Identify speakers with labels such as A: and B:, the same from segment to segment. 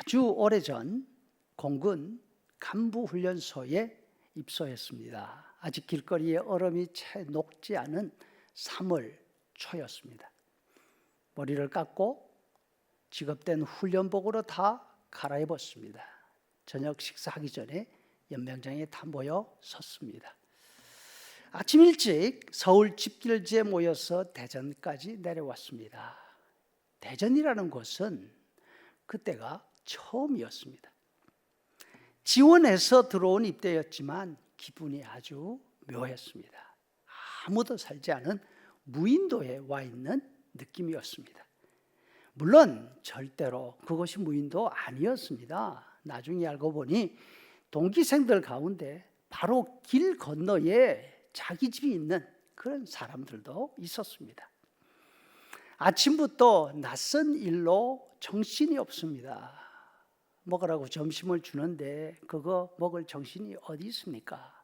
A: 아주 오래전 공군 간부 훈련소에 입소했습니다. 아직 길거리에 얼음이 채 녹지 않은 3월 초였습니다. 머리를 깎고 직업된 훈련복으로 다 갈아입었습니다. 저녁 식사하기 전에 연병장에 다 모여 섰습니다. 아침 일찍 서울 집길지에 모여서 대전까지 내려왔습니다. 대전이라는 곳은 그때가 처음이었습니다. 지원해서 들어온 입대였지만 기분이 아주 묘했습니다. 아무도 살지 않은 무인도에 와 있는 느낌이었습니다. 물론 절대로 그것이 무인도 아니었습니다. 나중에 알고 보니 동기생들 가운데 바로 길 건너에 자기 집이 있는 그런 사람들도 있었습니다. 아침부터 낯선 일로 정신이 없습니다. 먹으라고 점심을 주는데 그거 먹을 정신이 어디 있습니까?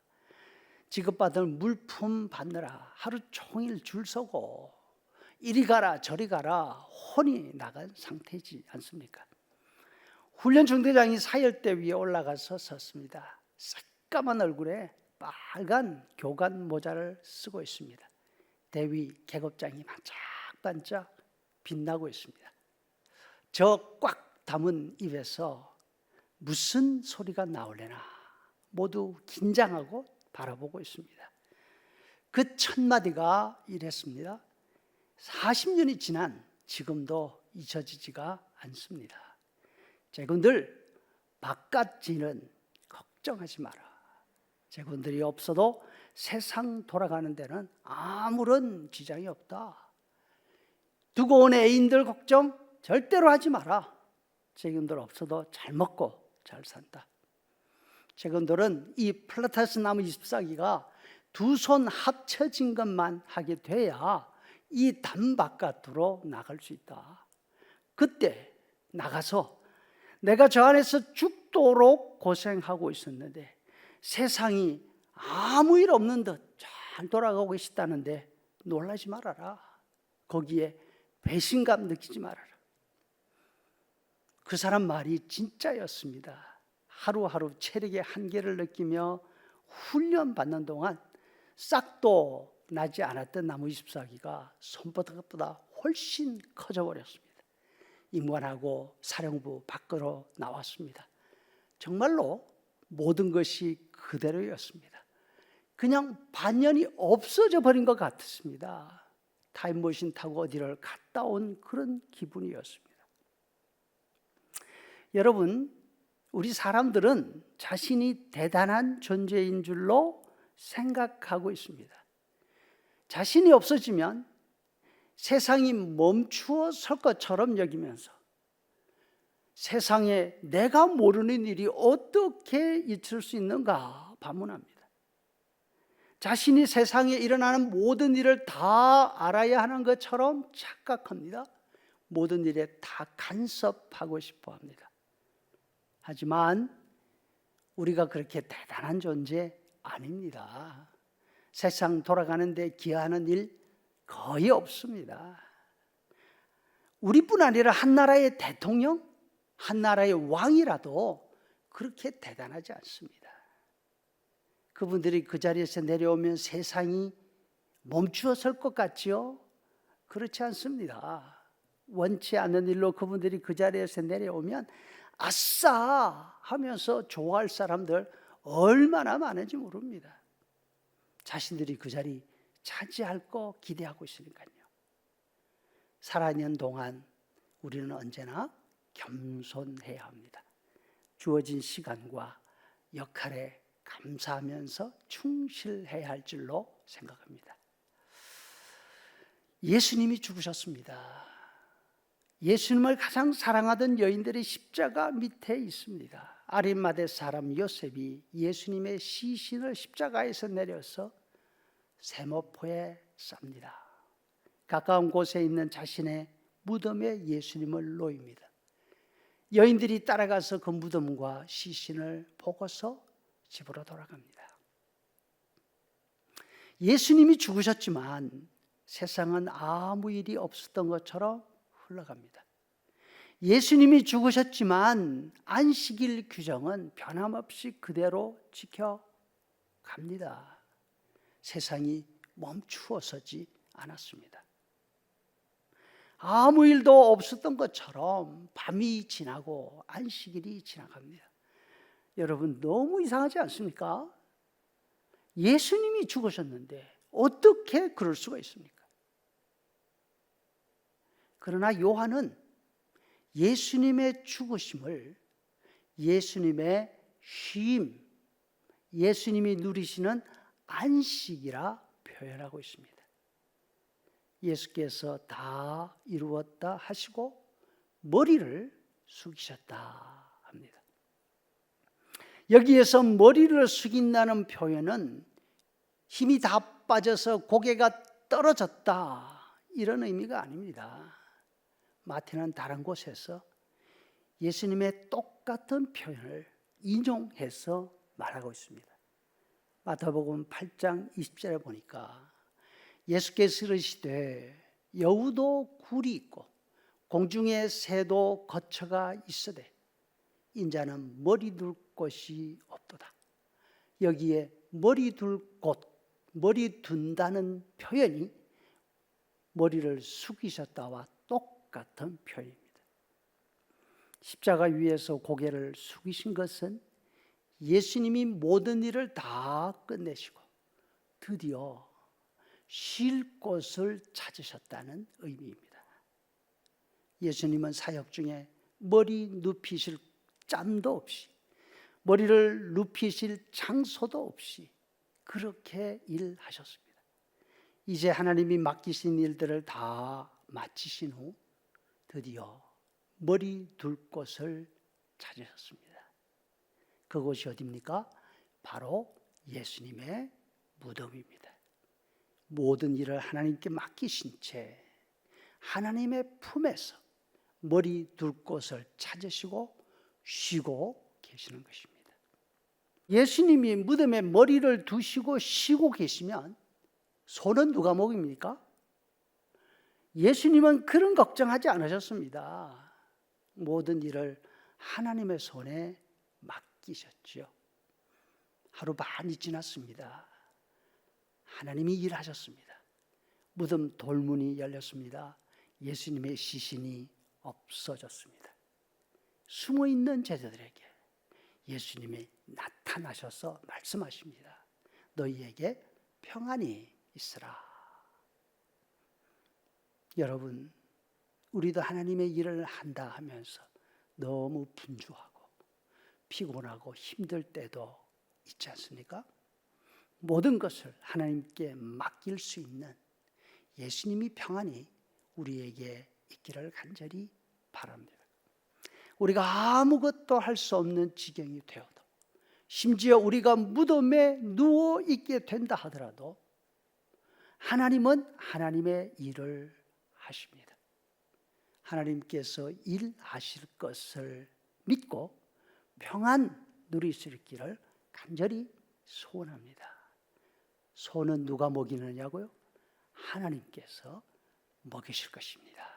A: 지급받을 물품 받느라 하루 종일 줄 서고 이리 가라 저리 가라 혼이 나간 상태지 않습니까? 훈련 중대장이 사열대 위에 올라가서 섰습니다. 새까만 얼굴에 빨간 교관 모자를 쓰고 있습니다. 대위 계급장이 반짝반짝 빛나고 있습니다. 저 꽉 담은 입에서 무슨 소리가 나올래나 모두 긴장하고 바라보고 있습니다. 그 첫 마디가 이랬습니다. 40년이 지난 지금도 잊혀지지가 않습니다. 제군들 바깥지는 걱정하지 마라. 제군들이 없어도 세상 돌아가는 데는 아무런 지장이 없다. 두고 온 애인들 걱정 절대로 하지 마라. 제군들 없어도 잘 먹고 잘 산다. 제군들은 이 플라타스 나무 24기가 두 손 합쳐진 것만 하게 돼야 이 담 바깥으로 나갈 수 있다. 그때 나가서 내가 저 안에서 죽도록 고생하고 있었는데 세상이 아무 일 없는 듯 잘 돌아가고 계시다는데 놀라지 말아라. 거기에 배신감 느끼지 말아라. 그 사람 말이 진짜였습니다. 하루하루 체력의 한계를 느끼며 훈련 받는 동안 싹도 나지 않았던 나무 24기가 손바닥보다 훨씬 커져 버렸습니다. 임관하고 사령부 밖으로 나왔습니다. 정말로 모든 것이 그대로였습니다. 그냥 반년이 없어져 버린 것 같았습니다. 타임머신 타고 어디를 갔다 온 그런 기분이었습니다. 여러분, 우리 사람들은 자신이 대단한 존재인 줄로 생각하고 있습니다. 자신이 없어지면 세상이 멈추어 설 것처럼 여기면서 세상에 내가 모르는 일이 어떻게 있을 수 있는가 반문합니다. 자신이 세상에 일어나는 모든 일을 다 알아야 하는 것처럼 착각합니다. 모든 일에 다 간섭하고 싶어 합니다. 하지만 우리가 그렇게 대단한 존재 아닙니다. 세상 돌아가는데 기여하는 일 거의 없습니다. 우리뿐 아니라 한 나라의 대통령, 한 나라의 왕이라도 그렇게 대단하지 않습니다. 그분들이 그 자리에서 내려오면 세상이 멈추어 설 것 같지요? 그렇지 않습니다. 원치 않는 일로 그분들이 그 자리에서 내려오면 아싸 하면서 좋아할 사람들 얼마나 많은지 모릅니다. 자신들이 그 자리 차지할 거 기대하고 있으니까요. 살아있는 동안 우리는 언제나 겸손해야 합니다. 주어진 시간과 역할에 감사하면서 충실해야 할 줄로 생각합니다. 예수님이 죽으셨습니다. 예수님을 가장 사랑하던 여인들의 십자가 밑에 있습니다. 아린마대 사람 요셉이 예수님의 시신을 십자가에서 내려서 세모포에 쌉니다. 가까운 곳에 있는 자신의 무덤에 예수님을 놓입니다. 여인들이 따라가서 그 무덤과 시신을 보고서 집으로 돌아갑니다. 예수님이 죽으셨지만 세상은 아무 일이 없었던 것처럼 흘러갑니다. 예수님이 죽으셨지만 안식일 규정은 변함없이 그대로 지켜갑니다. 세상이 멈추어서지 않았습니다. 아무 일도 없었던 것처럼 밤이 지나고 안식일이 지나갑니다. 여러분 너무 이상하지 않습니까? 예수님이 죽으셨는데 어떻게 그럴 수가 있습니까? 그러나 요한은 예수님의 죽으심을 예수님의 쉼, 예수님이 누리시는 안식이라 표현하고 있습니다. 예수께서 다 이루었다 하시고 머리를 숙이셨다 합니다. 여기에서 머리를 숙인다는 표현은 힘이 다 빠져서 고개가 떨어졌다 이런 의미가 아닙니다. 마태는 다른 곳에서 예수님의 똑같은 표현을 인용해서 말하고 있습니다. 마태복음 8장 20절에 보니까 예수께서 이르시되 여우도 굴이 있고 공중에 새도 거처가 있으되 인자는 머리 둘 곳이 없도다. 여기에 머리 둘 곳, 머리 둔다는 표현이 머리를 숙이셨다와 똑 같은 표현입니다. 십자가 위에서 고개를 숙이신 것은 예수님이 모든 일을 다 끝내시고 드디어 쉴 곳을 찾으셨다는 의미입니다. 예수님은 사역 중에 머리 눕히실 짬도 없이 머리를 눕히실 장소도 없이 그렇게 일하셨습니다. 이제 하나님이 맡기신 일들을 다 마치신 후 드디어 머리 둘 곳을 찾으셨습니다. 그곳이 어디입니까? 바로 예수님의 무덤입니다. 모든 일을 하나님께 맡기신 채 하나님의 품에서 머리 둘 곳을 찾으시고 쉬고 계시는 것입니다. 예수님이 무덤에 머리를 두시고 쉬고 계시면 손은 누가 먹입니까? 예수님은 그런 걱정하지 않으셨습니다. 모든 일을 하나님의 손에 맡기셨지요. 하루 반이 지났습니다. 하나님이 일하셨습니다. 무덤 돌문이 열렸습니다. 예수님의 시신이 없어졌습니다. 숨어 있는 제자들에게 예수님이 나타나셔서 말씀하십니다. 너희에게 평안이 있으라. 여러분, 우리도 하나님의 일을 한다 하면서 너무 분주하고 피곤하고 힘들 때도 있지 않습니까? 모든 것을 하나님께 맡길 수 있는 예수님이 평안이 우리에게 있기를 간절히 바랍니다. 우리가 아무것도 할 수 없는 지경이 되어도 심지어 우리가 무덤에 누워 있게 된다 하더라도 하나님은 하나님의 일을 하십니다. 하나님께서 일하실 것을 믿고 평안 누리실 길을 간절히 소원합니다. 소는 누가 먹이느냐고요? 하나님께서 먹이실 것입니다.